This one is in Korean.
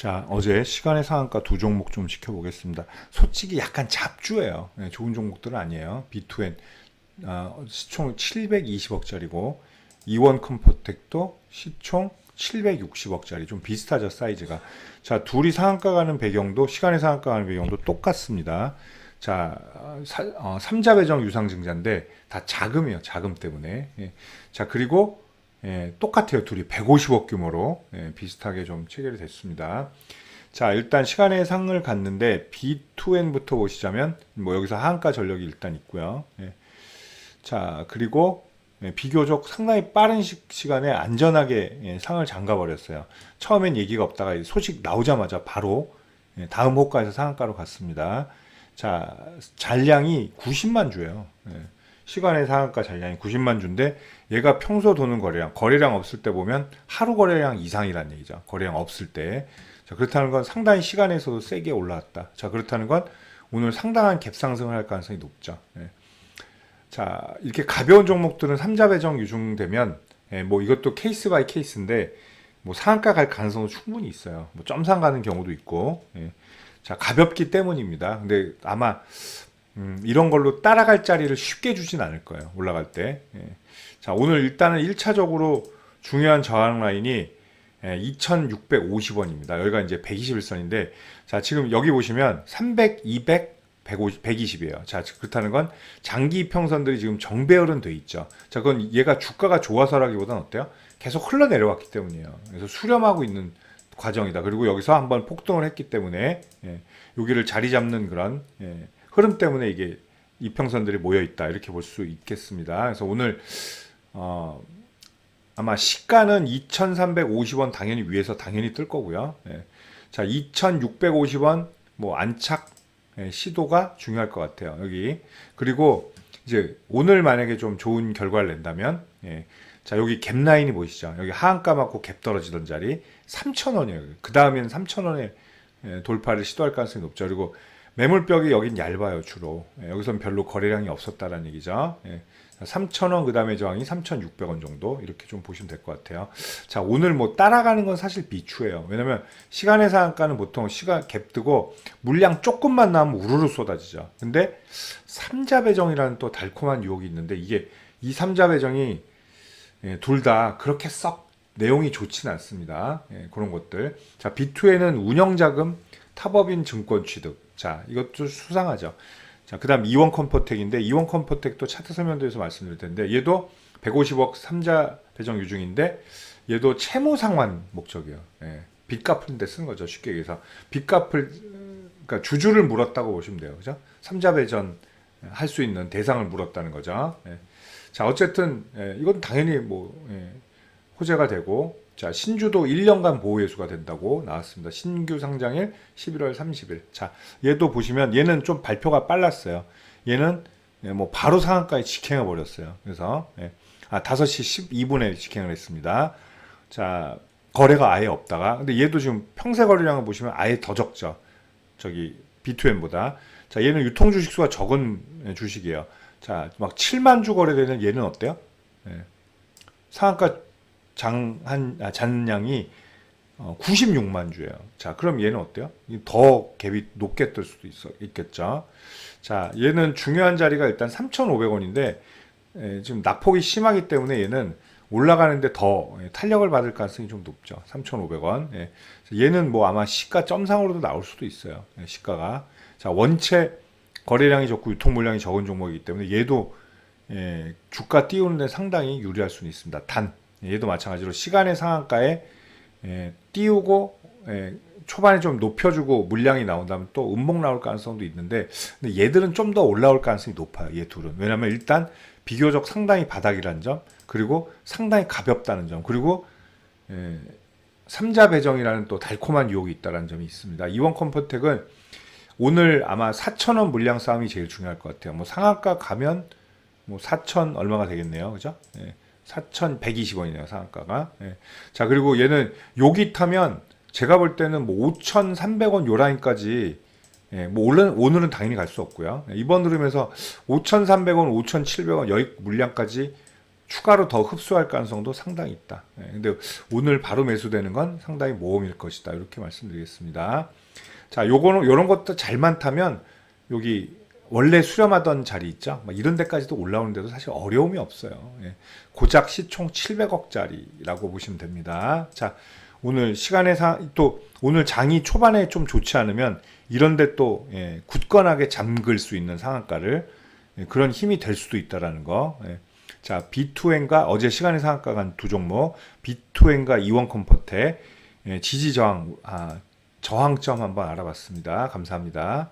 자, 어제 시간의 상한가 두 종목 좀 지켜보겠습니다. 솔직히 약간 잡주예요. 네, 좋은 종목들은 아니에요. B2N 아, 시총 720억짜리고 이원 컴포텍도 시총 760억짜리 좀 비슷하죠 사이즈가. 자, 둘이 상한가 가는 배경도 시간의 상한가 가는 배경도 똑같습니다. 자, 사, 어, 삼자 배정 유상증자인데 다 자금이에요. 자금 때문에. 예. 자, 그리고 예, 똑같아요. 둘이 150억 규모로 예, 비슷하게 좀 체결이 됐습니다. 자, 일단 시간의 상을 갔는데 B2N부터 보시자면 뭐 여기서 하한가 전력이 일단 있고요. 예. 자, 그리고 예, 비교적 상당히 빠른 시, 시간에 안전하게 예, 상을 잠가 버렸어요. 처음엔 얘기가 없다가 소식 나오자마자 바로 예, 다음 호가에서 상한가로 갔습니다. 자, 잔량이 90만 주예요. 예. 시간의 상한가 잔량이 90만 주인데 얘가 평소 도는 거래량, 거래량 없을 때 보면 하루 거래량 이상이란 얘기죠. 거래량 없을 때. 자, 그렇다는 건 상당히 시간에서도 세게 올라왔다. 자, 그렇다는 건 오늘 상당한 갭 상승을 할 가능성이 높죠. 예. 자, 이렇게 가벼운 종목들은 삼자 배정 유중되면 예, 뭐 이것도 케이스 바이 케이스인데 뭐 상한가 갈 가능성은 충분히 있어요. 뭐 점상 가는 경우도 있고. 예. 자, 가볍기 때문입니다. 근데 아마 음, 이런 걸로 따라갈 자리를 쉽게 주진 않을 거예요. 올라갈 때. 예. 자, 오늘 일단은 1차적으로 중요한 저항 라인이 예, 2,650원입니다. 여기가 이제 121선인데, 자, 지금 여기 보시면 300, 200, 150, 120이에요. 자, 그렇다는 건 장기 평선들이 지금 정배열은 돼 있죠. 자, 그건 얘가 주가가 좋아서라기보다는 어때요? 계속 흘러내려왔기 때문이에요. 그래서 수렴하고 있는 과정이다. 그리고 여기서 한번 폭등을 했기 때문에, 예, 여기를 자리 잡는 그런, 예, 흐름 때문에 이게 이평선들이 모여 있다. 이렇게 볼 수 있겠습니다. 그래서 오늘, 어, 아마 시가는 2,350원 당연히 위에서 당연히 뜰 거고요. 예. 자, 2,650원 뭐 안착 예, 시도가 중요할 것 같아요. 여기 그리고 이제 오늘 만약에 좀 좋은 결과를 낸다면, 예. 자 여기 갭 라인이 보이시죠? 여기 하한가 맞고 갭 떨어지던 자리 3,000원이에요. 그 다음에는 3,000원에 예, 돌파를 시도할 가능성이 높죠. 그리고 매물벽이 여긴 얇아요 주로. 예, 여기선 별로 거래량이 없었다라는 얘기죠. 예. 3,000원 그 다음에 저항이 3,600원 정도 이렇게 좀 보시면 될 것 같아요. 자 오늘 뭐 따라가는 건 사실 비추예요. 왜냐면 시간의 상한가는 보통 시간 갭 뜨고 물량 조금만 나오면 우르르 쏟아지죠. 근데 삼자 배정이라는 또 달콤한 유혹이 있는데 이게 이 삼자 배정이 예, 둘 다 그렇게 썩 내용이 좋지는 않습니다. 예, 그런 것들. 자 B2에는 운영자금 타법인 증권 취득. 자 이것도 수상하죠. 자, 그 다음 이원 컴포텍인데, 이원 컴포텍도 차트 설명도에서 말씀드릴 텐데, 얘도 150억 삼자 배정 유중인데, 얘도 채무 상환 목적이에요. 예. 빚 갚는데 쓰는 거죠. 쉽게 얘기해서. 빚 갚을, 그러니까 주주를 물었다고 보시면 돼요. 그죠? 삼자 배전 할 수 있는 대상을 물었다는 거죠. 예. 자, 어쨌든, 예, 이건 당연히 뭐, 예, 호재가 되고, 자, 신주도 1년간 보호 예수가 된다고 나왔습니다. 신규 상장일 11월 30일. 자, 얘도 보시면 얘는 좀 발표가 빨랐어요. 얘는 예, 뭐 바로 상한가에 직행해 버렸어요. 그래서 예, 아 5시 12분에 직행을 했습니다. 자, 거래가 아예 없다가 근데 얘도 지금 평세 거래량을 보시면 아예 더 적죠. 저기 B2M보다. 자, 얘는 유통 주식 수가 적은 예, 주식이에요. 자, 막 7만 주 거래되는 얘는 어때요? 예. 상한가 장한 아, 잔량이 어, 96만 주예요. 자, 그럼 얘는 어때요? 이더 갭이 높게 뜰 수도 있어, 있겠죠. 자, 얘는 중요한 자리가 일단 3,500원인데 지금 낙폭이 심하기 때문에 얘는 올라가는데 더 예, 탄력을 받을 가능성이 좀 높죠. 3,500원. 예. 얘는 뭐 아마 시가 점상으로도 나올 수도 있어요. 예, 시가가. 자, 원체 거래량이 적고 유통 물량이 적은 종목이기 때문에 얘도 예, 주가 띄우는데 상당히 유리할 수는 있습니다. 단 얘도 마찬가지로 시간의 상한가에 예, 띄우고 예, 초반에 좀 높여주고 물량이 나온다면 또 음목 나올 가능성도 있는데 근데 얘들은 좀 더 올라올 가능성이 높아요. 얘 둘은 왜냐하면 일단 비교적 상당히 바닥이라는 점 그리고 상당히 가볍다는 점 그리고 예, 삼자 배정이라는 또 달콤한 유혹이 있다는 점이 있습니다. 이원 컴포텍은 오늘 아마 4,000원 물량 싸움이 제일 중요할 것 같아요. 뭐 상한가 가면 뭐4,000 얼마가 되겠네요. 그죠? 예. 4,120원이네요, 상한가가. 예. 자, 그리고 얘는 여기 타면 제가 볼 때는 뭐 5,300원 요 라인까지 예, 뭐 오늘은, 오늘은 당연히 갈 수 없고요. 예, 이번 흐름에서 5,300원, 5,700원 여기 물량까지 추가로 더 흡수할 가능성도 상당히 있다. 예, 근데 오늘 바로 매수되는 건 상당히 모험일 것이다. 이렇게 말씀드리겠습니다. 자, 요거는 요런 것도 잘만 타면 여기 원래 수렴하던 자리 있죠. 막 이런 데까지도 올라오는데도 사실 어려움이 없어요. 예. 고작 시총 700억짜리라고 보시면 됩니다. 자, 오늘 시간의 상, 또 오늘 장이 초반에 좀 좋지 않으면 이런데 또 예, 굳건하게 잠글 수 있는 상한가를 예, 그런 힘이 될 수도 있다라는 거. 예. 자, B2N과 어제 시간의 상한가 간 두 종목, B2N과 이원 컴포트 예, 지지 저항, 아, 저항점 한번 알아봤습니다. 감사합니다.